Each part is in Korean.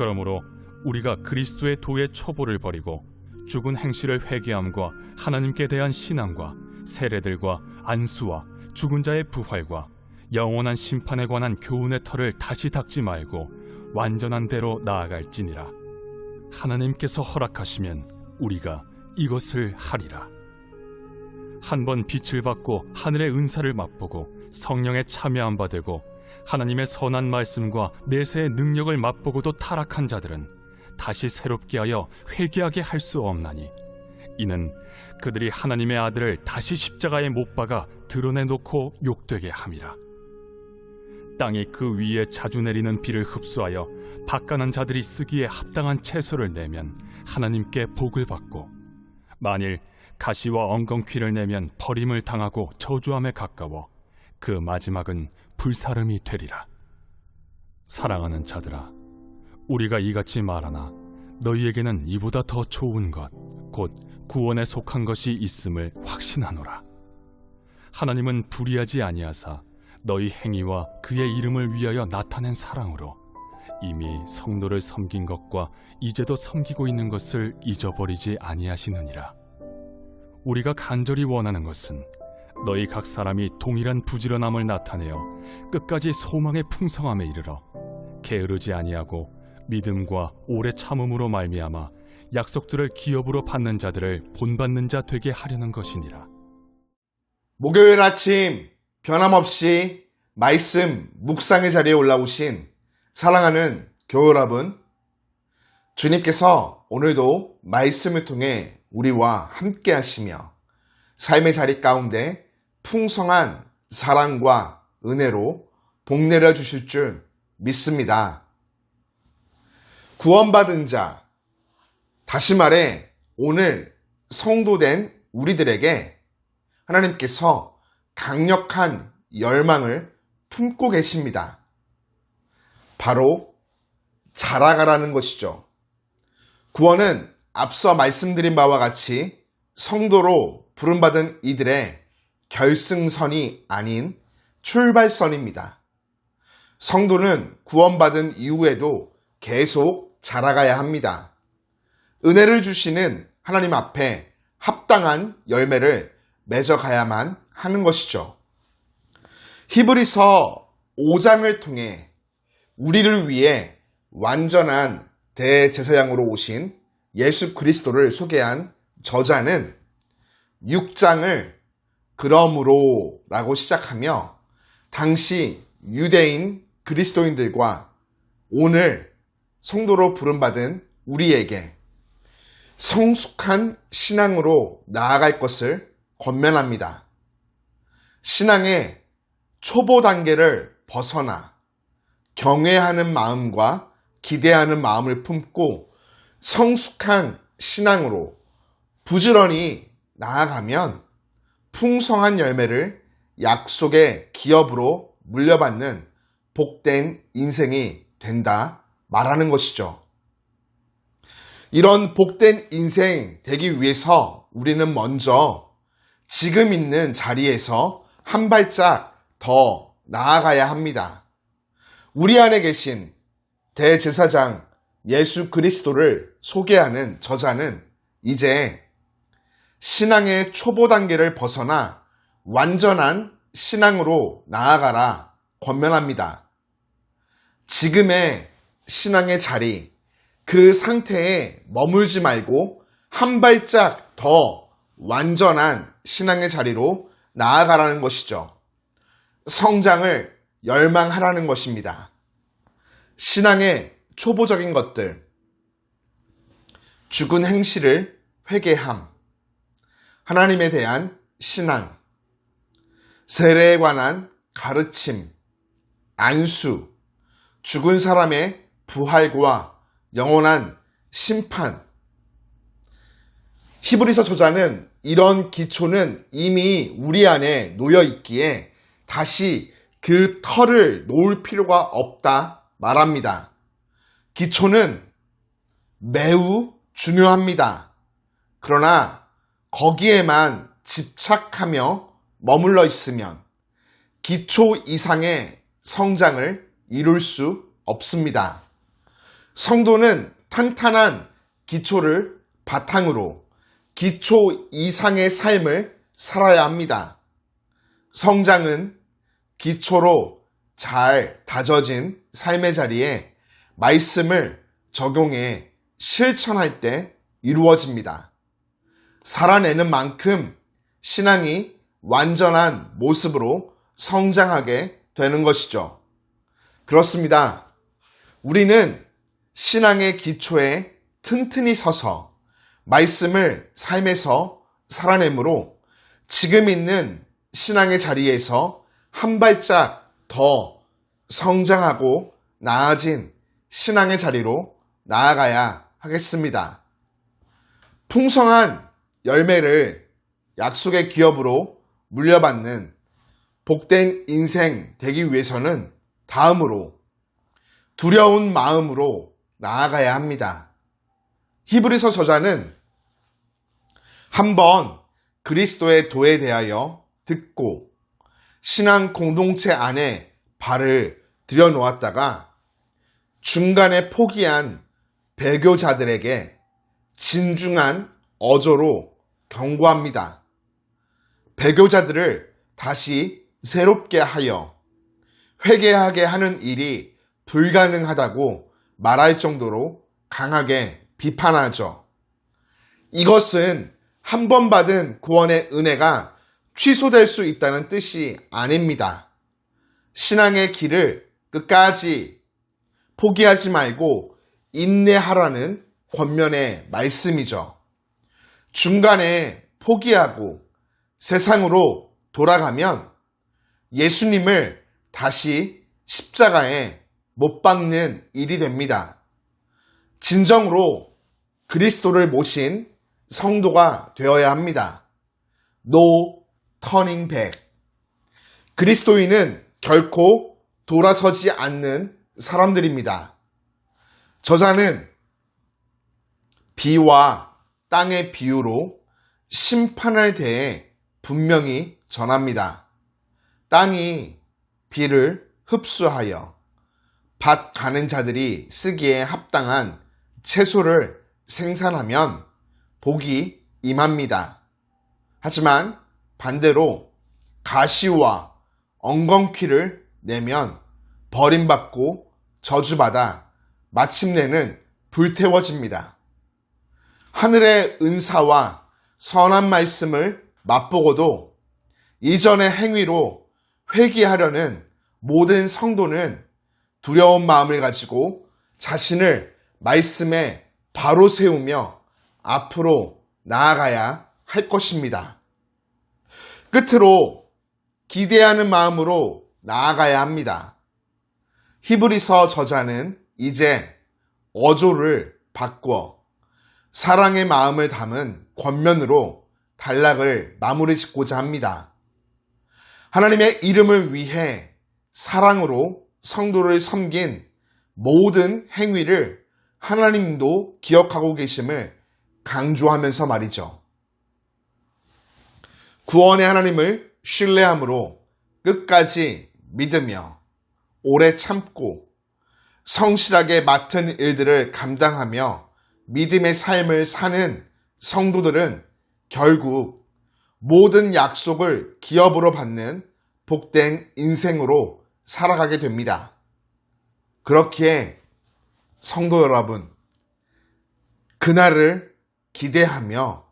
그러므로 우리가 그리스도의 도의 초보를 버리고 죽은 행실을 회개함과 하나님께 대한 신앙과 세례들과 안수와 죽은 자의 부활과 영원한 심판에 관한 교훈의 털을 다시 닦지 말고 완전한 대로 나아갈지니라. 하나님께서 허락하시면 우리가 이것을 하리라. 한 번 빛을 받고 하늘의 은사를 맛보고 성령에 참여한 바 되고 하나님의 선한 말씀과 내세의 능력을 맛보고도 타락한 자들은 다시 새롭게 하여 회개하게 할 수 없나니 이는 그들이 하나님의 아들을 다시 십자가에 못 박아 드러내 놓고 욕되게 함이라. 땅이 그 위에 자주 내리는 비를 흡수하여 바가는 자들이 쓰기에 합당한 채소를 내면 하나님께 복을 받고 만일 가시와 엉겅퀴를 내면 버림을 당하고 저주함에 가까워 그 마지막은 불사름이 되리라. 사랑하는 자들아, 우리가 이같이 말하나 너희에게는 이보다 더 좋은 것, 곧 구원에 속한 것이 있음을 확신하노라. 하나님은 불의하지 아니하사 너희 행위와 그의 이름을 위하여 나타낸 사랑으로 이미 성도를 섬긴 것과 이제도 섬기고 있는 것을 잊어버리지 아니하시느니라. 우리가 간절히 원하는 것은 너희 각 사람이 동일한 부지런함을 나타내어 끝까지 소망의 풍성함에 이르러 게으르지 아니하고 믿음과 오래 참음으로 말미암아 약속들을 기업으로 받는 자들을 본받는 자 되게 하려는 것이니라. 목요일 아침 변함없이 말씀 묵상의 자리에 올라오신 사랑하는 교회 여러분, 주님께서 오늘도 말씀을 통해 우리와 함께 하시며 삶의 자리 가운데 풍성한 사랑과 은혜로 복 내려 주실 줄 믿습니다. 구원받은 자, 다시 말해 오늘 성도된 우리들에게 하나님께서 강력한 열망을 품고 계십니다. 바로 자라가라는 것이죠. 구원은 앞서 말씀드린 바와 같이 성도로 부름받은 이들의 결승선이 아닌 출발선입니다. 성도는 구원받은 이후에도 계속 자라가야 합니다. 은혜를 주시는 하나님 앞에 합당한 열매를 맺어가야만 하는 것이죠. 히브리서 5장을 통해 우리를 위해 완전한 대제사장으로 오신 예수 그리스도를 소개한 저자는 6장을 그러므로 라고 시작하며 당시 유대인 그리스도인들과 오늘 성도로 부름받은 우리에게 성숙한 신앙으로 나아갈 것을 권면합니다. 신앙의 초보 단계를 벗어나 경외하는 마음과 기대하는 마음을 품고 성숙한 신앙으로 부지런히 나아가면 풍성한 열매를 약속의 기업으로 물려받는 복된 인생이 된다 말하는 것이죠. 이런 복된 인생 되기 위해서 우리는 먼저 지금 있는 자리에서 한 발짝 더 나아가야 합니다. 우리 안에 계신 대제사장 예수 그리스도를 소개하는 저자는 이제 신앙의 초보 단계를 벗어나 완전한 신앙으로 나아가라 권면합니다. 지금의 신앙의 자리, 그 상태에 머물지 말고 한 발짝 더 완전한 신앙의 자리로 나아가라는 것이죠. 성장을 열망하라는 것입니다. 신앙의 초보적인 것들, 죽은 행실을 회개함, 하나님에 대한 신앙, 세례에 관한 가르침, 안수, 죽은 사람의 부활과 영원한 심판. 히브리서 저자는 이런 기초는 이미 우리 안에 놓여 있기에 다시 그 털을 놓을 필요가 없다 말합니다. 기초는 매우 중요합니다. 그러나 거기에만 집착하며 머물러 있으면 기초 이상의 성장을 이룰 수 없습니다. 성도는 탄탄한 기초를 바탕으로 기초 이상의 삶을 살아야 합니다. 성장은 기초로 잘 다져진 삶의 자리에 말씀을 적용해 실천할 때 이루어집니다. 살아내는 만큼 신앙이 완전한 모습으로 성장하게 되는 것이죠. 그렇습니다. 우리는 신앙의 기초에 튼튼히 서서 말씀을 삶에서 살아내므로 지금 있는 신앙의 자리에서 한 발짝 더 성장하고 나아진 신앙의 자리로 나아가야 하겠습니다. 풍성한 열매를 약속의 기업으로 물려받는 복된 인생 되기 위해서는 다음으로 두려운 마음으로 나아가야 합니다. 히브리서 저자는 한번 그리스도의 도에 대하여 듣고 신앙 공동체 안에 발을 들여놓았다가 중간에 포기한 배교자들에게 진중한 어조로 경고합니다. 배교자들을 다시 새롭게 하여 회개하게 하는 일이 불가능하다고 말할 정도로 강하게 비판하죠. 이것은 한 번 받은 구원의 은혜가 취소될 수 있다는 뜻이 아닙니다. 신앙의 길을 끝까지 포기하지 말고 인내하라는 권면의 말씀이죠. 중간에 포기하고 세상으로 돌아가면 예수님을 다시 십자가에 못 박는 일이 됩니다. 진정으로 그리스도를 모신 성도가 되어야 합니다. No turning back. 그리스도인은 결코 돌아서지 않는 사람들입니다. 저자는 비와 땅의 비유로 심판에 대해 분명히 전합니다. 땅이 비를 흡수하여 밭 가는 자들이 쓰기에 합당한 채소를 생산하면 복이 임합니다. 하지만 반대로 가시와 엉겅퀴를 내면 버림받고 저주받아 마침내는 불태워집니다. 하늘의 은사와 선한 말씀을 맛보고도 이전의 행위로 회개하려는 모든 성도는 두려운 마음을 가지고 자신을 말씀에 바로 세우며 앞으로 나아가야 할 것입니다. 끝으로 기대하는 마음으로 나아가야 합니다. 히브리서 저자는 이제 어조를 바꾸어 사랑의 마음을 담은 권면으로 단락을 마무리 짓고자 합니다. 하나님의 이름을 위해 사랑으로 성도를 섬긴 모든 행위를 하나님도 기억하고 계심을 강조하면서 말이죠. 구원의 하나님을 신뢰함으로 끝까지 믿으며 오래 참고 성실하게 맡은 일들을 감당하며 믿음의 삶을 사는 성도들은 결국 모든 약속을 기업으로 받는 복된 인생으로 살아가게 됩니다. 그렇기에 성도 여러분, 그날을 기대하며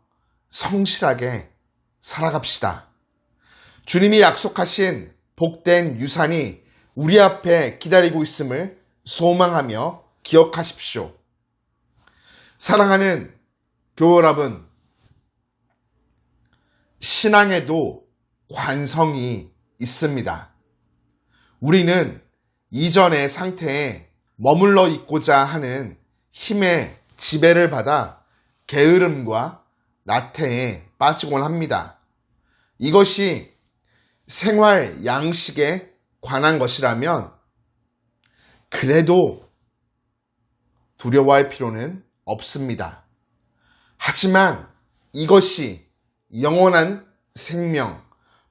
성실하게 살아갑시다. 주님이 약속하신 복된 유산이 우리 앞에 기다리고 있음을 소망하며 기억하십시오. 사랑하는 교회 여러분, 신앙에도 관성이 있습니다. 우리는 이전의 상태에 머물러 있고자 하는 힘의 지배를 받아 게으름과 나태에 빠지곤 합니다. 이것이 생활 양식에 관한 것이라면 그래도 두려워할 필요는 없습니다. 하지만 이것이 영원한 생명,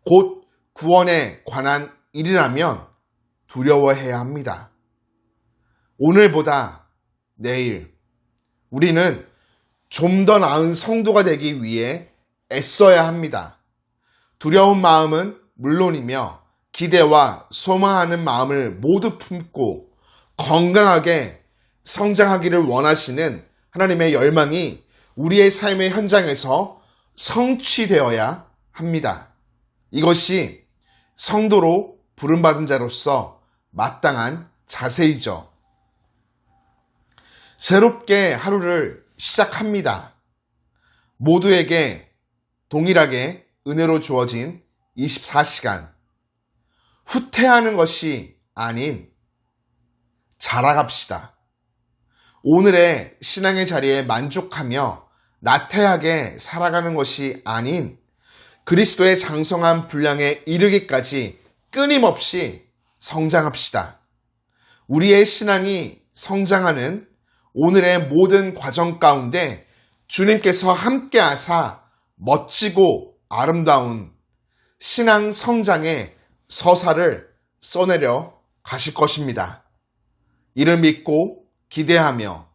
곧 구원에 관한 일이라면 두려워해야 합니다. 오늘보다 내일 우리는 좀 더 나은 성도가 되기 위해 애써야 합니다. 두려운 마음은 물론이며 기대와 소망하는 마음을 모두 품고 건강하게 성장하기를 원하시는 하나님의 열망이 우리의 삶의 현장에서 성취되어야 합니다. 이것이 성도로 부름받은 자로서 마땅한 자세이죠. 새롭게 하루를 시작합니다. 모두에게 동일하게 은혜로 주어진 24시간. 후퇴하는 것이 아닌 자라갑시다. 오늘의 신앙의 자리에 만족하며 나태하게 살아가는 것이 아닌 그리스도의 장성한 분량에 이르기까지 끊임없이 성장합시다. 우리의 신앙이 성장하는 오늘의 모든 과정 가운데 주님께서 함께 하사 멋지고 아름다운 신앙 성장의 서사를 써내려 가실 것입니다. 이를 믿고 기대하며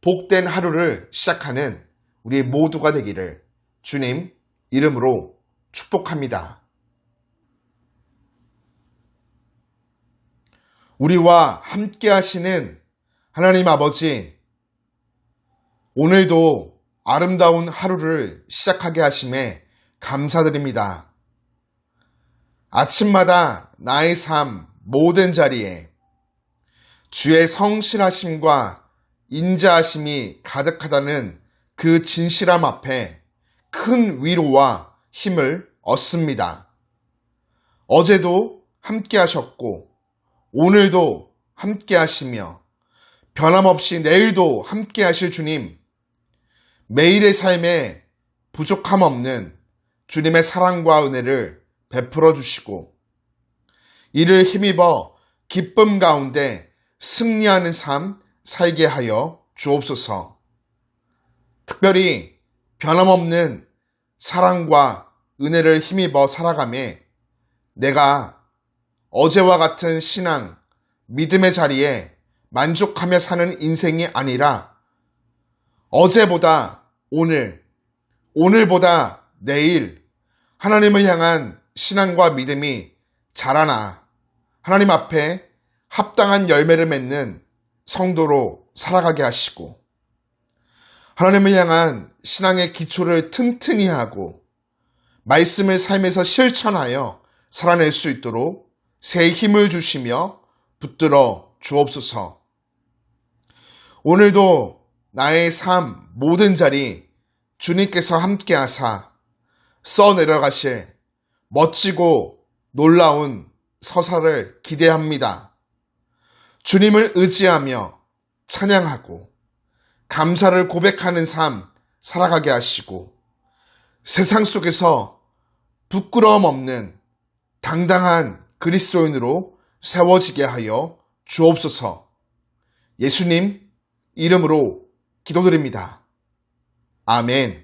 복된 하루를 시작하는 우리 모두가 되기를 주님 이름으로 축복합니다. 우리와 함께 하시는 하나님 아버지, 오늘도 아름다운 하루를 시작하게 하심에 감사드립니다. 아침마다 나의 삶 모든 자리에 주의 성실하심과 인자하심이 가득하다는 그 진실함 앞에 큰 위로와 힘을 얻습니다. 어제도 함께 하셨고, 오늘도 함께 하시며, 변함없이 내일도 함께 하실 주님, 매일의 삶에 부족함 없는 주님의 사랑과 은혜를 베풀어 주시고, 이를 힘입어 기쁨 가운데 승리하는 삶 살게 하여 주옵소서. 특별히 변함없는 사랑과 은혜를 힘입어 살아가며 내가 어제와 같은 신앙, 믿음의 자리에 만족하며 사는 인생이 아니라 어제보다 오늘, 오늘보다 내일 하나님을 향한 신앙과 믿음이 자라나 하나님 앞에 합당한 열매를 맺는 성도로 살아가게 하시고 하나님을 향한 신앙의 기초를 튼튼히 하고 말씀을 삶에서 실천하여 살아낼 수 있도록 새 힘을 주시며 붙들어 주옵소서. 오늘도 나의 삶 모든 자리 주님께서 함께 하사 써 내려가실 멋지고 놀라운 서사를 기대합니다. 주님을 의지하며 찬양하고 감사를 고백하는 삶 살아가게 하시고 세상 속에서 부끄러움 없는 당당한 그리스도인으로 세워지게 하여 주옵소서 예수님 이름으로 기도드립니다. 아멘.